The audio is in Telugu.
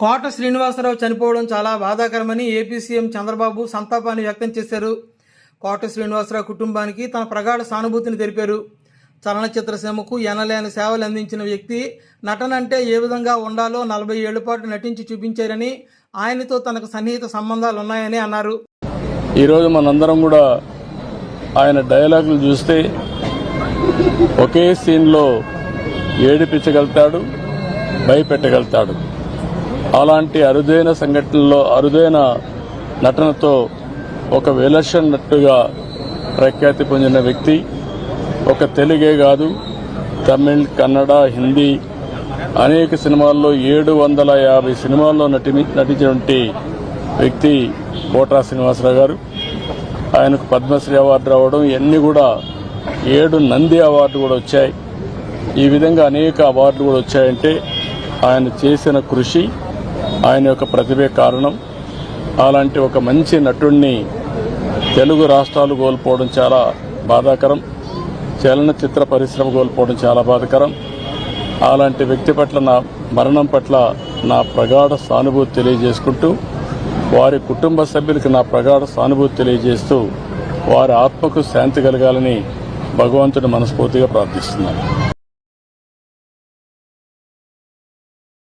కోట శ్రీనివాసరావు చనిపోవడం చాలా బాధాకరమని ఏపీ సీఎం చంద్రబాబు సంతాపాన్ని వ్యక్తం చేశారు. కోట శ్రీనివాసరావు కుటుంబానికి తన ప్రగాఢ సానుభూతిని తెలిపారు. చలనచిత్ర సీమకు ఎనలేని సేవలు అందించిన వ్యక్తి నటన అంటే ఏ విధంగా ఉండాలో నలభై ఏళ్ళ పాటు నటించి చూపించారని ఆయనతో తనకు సన్నిహిత సంబంధాలు ఉన్నాయని అన్నారు. ఈరోజు మనందరం కూడా ఆయన డైలాగులు చూస్తే ఒకే సీన్లో ఏడిపించగలుగుతాడు భయపెట్టగలుగుతాడు. అలాంటి అరుదైన సంఘటనలో అరుదైన నటనతో ఒక విలక్షణట్టుగా ప్రఖ్యాతి పొందిన వ్యక్తి ఒక తెలుగే కాదు తమిళ్ కన్నడ హిందీ అనేక సినిమాల్లో ఏడు వందల యాభై సినిమాల్లో నటి నటించినటువంటి వ్యక్తి కోటా శ్రీనివాసరావు గారు. ఆయనకు పద్మశ్రీ అవార్డు రావడం ఇవన్నీ కూడా ఏడు నంది అవార్డు కూడా వచ్చాయి. ఈ విధంగా అనేక అవార్డులు కూడా వచ్చాయంటే ఆయన చేసిన కృషి ఆయన యొక్క ప్రతిభే కారణం. అలాంటి ఒక మంచి నటుడిని తెలుగు రాష్ట్రాలు కోల్పోవడం చాలా బాధాకరం. చలనచిత్ర పరిశ్రమ కోల్పోవడం చాలా బాధాకరం. అలాంటి వ్యక్తి పట్ల నా మరణం పట్ల నా ప్రగాఢ సానుభూతి తెలియజేసుకుంటూ వారి కుటుంబ సభ్యులకు నా ప్రగాఢ సానుభూతి తెలియజేస్తూ వారి ఆత్మకు శాంతి కలగాలని భగవంతుడు మనస్ఫూర్తిగా ప్రార్థిస్తున్నాను.